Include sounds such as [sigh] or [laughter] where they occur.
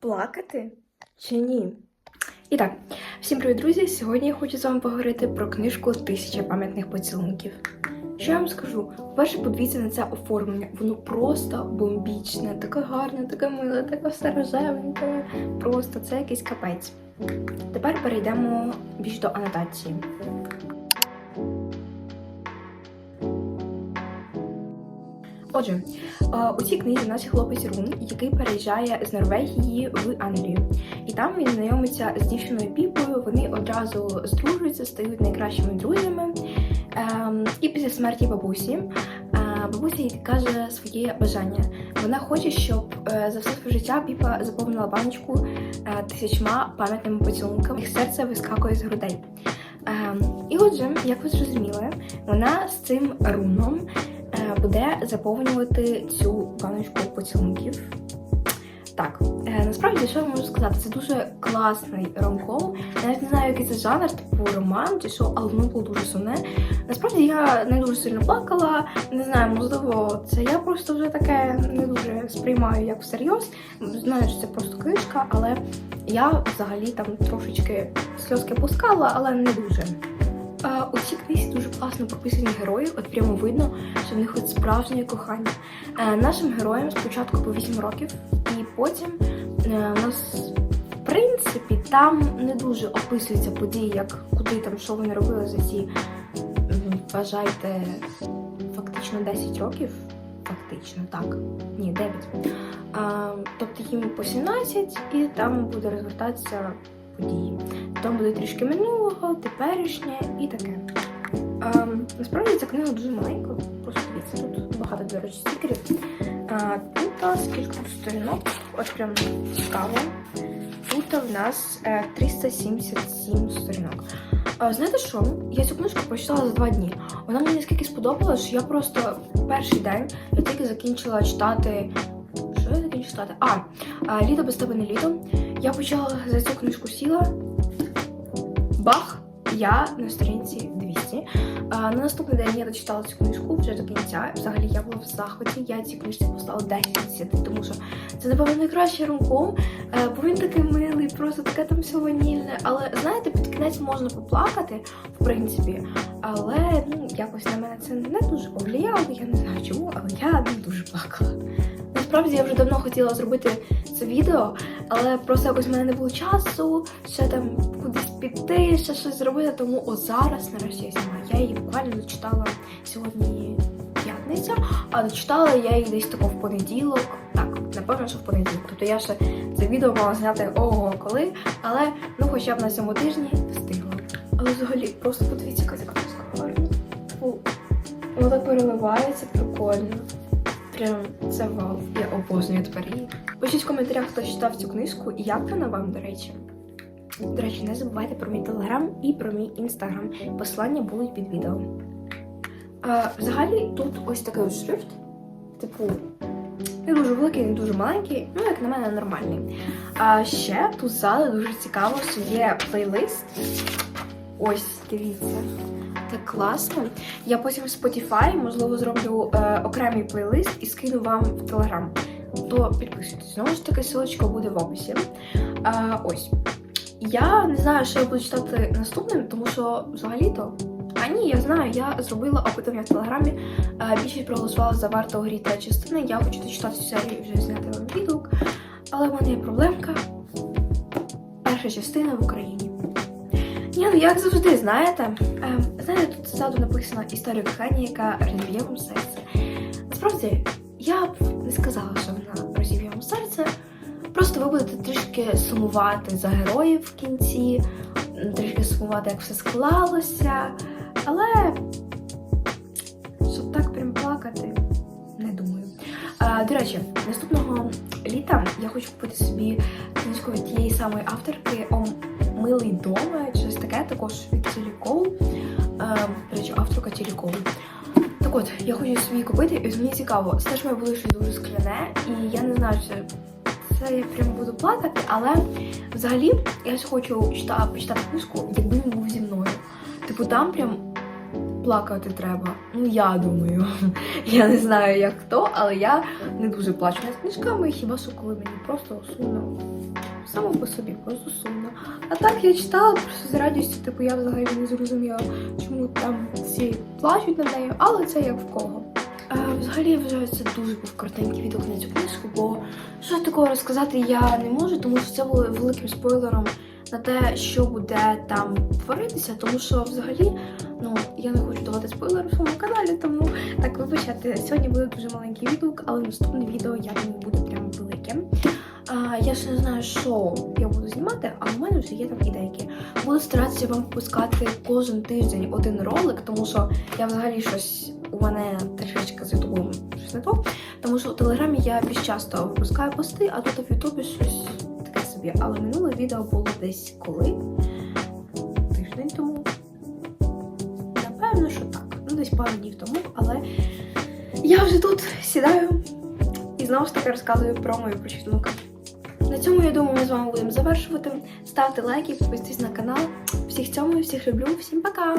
Плакати чи ні? І так, всім привіт, друзі! Сьогодні я хочу з вами поговорити про книжку Тисяча пам'ятних поцілунків. Що я вам скажу? Перше, подивіться на це оформлення. Воно просто бомбічне, таке гарне, таке миле, таке все. Просто це якийсь капець. Тепер перейдемо більш до анотації. Отже, е, у цій книзі у нас хлопець Рун, який переїжджає з Норвегії в Англію. І там він знайомиться з дівчиною Піпою. Вони одразу здружуються, стають найкращими друзями. Ем, І після смерті бабусі е, бабуся їй каже своє бажання. Вона хоче, щоб е, за все своє життя Піпа заповнила баночку тисячма пам'ятними поцілунками. Їх серце вискакує з грудей. Ем, І отже, як ви зрозуміли, вона з цим руном буде заповнювати цю баночку поцілунків. Так, е, насправді, що я можу сказати, це дуже класний ромком. Навіть не знаю, який це жанр, типу роман чи що, але воно було дуже сумне. Насправді я не дуже сильно плакала, не знаю, можливо, це я просто вже таке не дуже сприймаю як всерйоз. Знаю, що це просто книжка, але я взагалі там трошечки сльозки пускала, але не дуже. У цій книзі дуже класно прописані герої, от прямо видно, що в них от справжнє кохання. Е, Нашим героям спочатку по 8 років, і потім е, у нас, в принципі, там не дуже описуються події, як куди там, що вони робили за ці, вважайте, фактично 10 років. Фактично, так. Ні, 9. А, тобто їм по 17, і там буде розвертатися події. Там буде трішки минулого, теперішнє і таке. А, насправді ця книга дуже маленька, просто дивіться, тут багато, до речі, стікерів. А, тут скільки сторінок, от прям цікаво. Тут в нас е, 377 сторінок. А, знаєте що? Я цю книжку прочитала за два дні. Вона мені наскільки сподобалась, що я просто перший день я тільки закінчила читати. Що я закінчила читати? А літо без тебе не літо. Я почала за цю книжку сіла. Бах! Я на сторінці 200. А, на наступний день я дочитала цю книжку вже до кінця. Взагалі я була в захваті. Я цій книжці поставила 10 10, тому що це, напевно, найкращий ромком, е, бо він такий милий, просто таке там все ванільне. Але знаєте, під кінець можна поплакати, в принципі. Але ну, якось на мене це не дуже повлияло, я не знаю чому, але я не дуже плакала. Насправді я вже давно хотіла зробити це відео, але просто якось в мене не було часу, ще там кудись піти, ще щось зробити. Тому от зараз нарешті я знімаю. Я її буквально дочитала сьогодні п'ятниця, а дочитала я її десь тако в понеділок. Так, напевно, що в понеділок. Тобто я ще це відео мала зняти ого коли, але ну хоча б на цьому тижні встигла. Але взагалі просто подивіться, яка книжка гарна. Воно так переливається прикольно. Прям це вау. Я обожнюю тепер її. Пишіть в коментарях, хто читав цю книжку і як вона вам, до речі. До речі, не забувайте про мій телеграм і про мій інстаграм. Посилання будуть під відео. А, взагалі, тут ось такий ось шрифт. Типу, не дуже великий, не дуже маленький, ну, як на мене, нормальний. А ще тут ззаду дуже цікаво, що є плейлист. Ось, дивіться. Так класно. Я потім в Spotify, можливо, зроблю е, окремий плейлист і скину вам в Telegram. То підписуйтесь. Знову ж таки, ссылочка буде в описі. Е, ось. Я не знаю, що я буду читати наступним, тому що взагалі-то. А ні, я знаю, я зробила опитування в Телеграмі. Більшість проголосувала за варту грі та частини. Я хочу дочитати цю серію вже зняти вам відгук. Але в мене є проблемка. Перша частина в Україні. Ні, ну як завжди, знаєте. Ем, знаєте, тут ззаду написана історія кохання, яка розіб'є вам серце. Насправді, я трішки сумувати за героїв в кінці, трішки сумувати, як все склалося. Але щоб так прям плакати, не думаю. А, до речі, наступного літа я хочу купити собі книжку від тієї самої авторки «О Милий дома, щось таке, також від Тілі Коул. Е, До речі, авторка Тілі Коул. Так от, я хочу собі купити, і мені цікаво, це ж має бути щось дуже скляне, і я не знаю, чи це я прям буду плакати, але взагалі я хочу читати, почитати книжку, якби він був зі мною. Типу, там прям плакати треба. Ну, я думаю. [laughs] Я не знаю, як хто, але я не дуже плачу над книжками, хіба що коли мені просто сумно само по собі просто сумно. А так я читала просто з радістю, типу я взагалі не зрозуміла, чому там всі плачуть над нею, але це як в кого. А, взагалі я вважаю, це дуже був коротенький відгук на цю книжку, бо що такого розказати я не можу, тому що це було великим спойлером на те, що буде там творитися, тому що взагалі, ну я не хочу давати спойлери в своєму каналі, тому так вибачте, сьогодні буде дуже маленький відгук, але наступне відео я думаю буде прям великим. А, я ще не знаю, що я буду знімати, але в мене вже є там ідейки. Буду старатися вам випускати кожен тиждень один ролик, тому що я взагалі щось у мене трішечки з ютубом щось не то. Тому що у телеграмі я більш часто випускаю пости, а тут в Ютубі щось таке собі. Але минуле відео було десь коли? Тиждень тому. Напевно, що так. Ну, десь пару днів тому, але я вже тут сідаю і знову ж таки розказую про мою прочитану. На цьому, я думаю, ми з вами будемо завершувати. Ставте лайки, підписуйтесь на канал. Всіх цьому, всіх люблю, всім пока!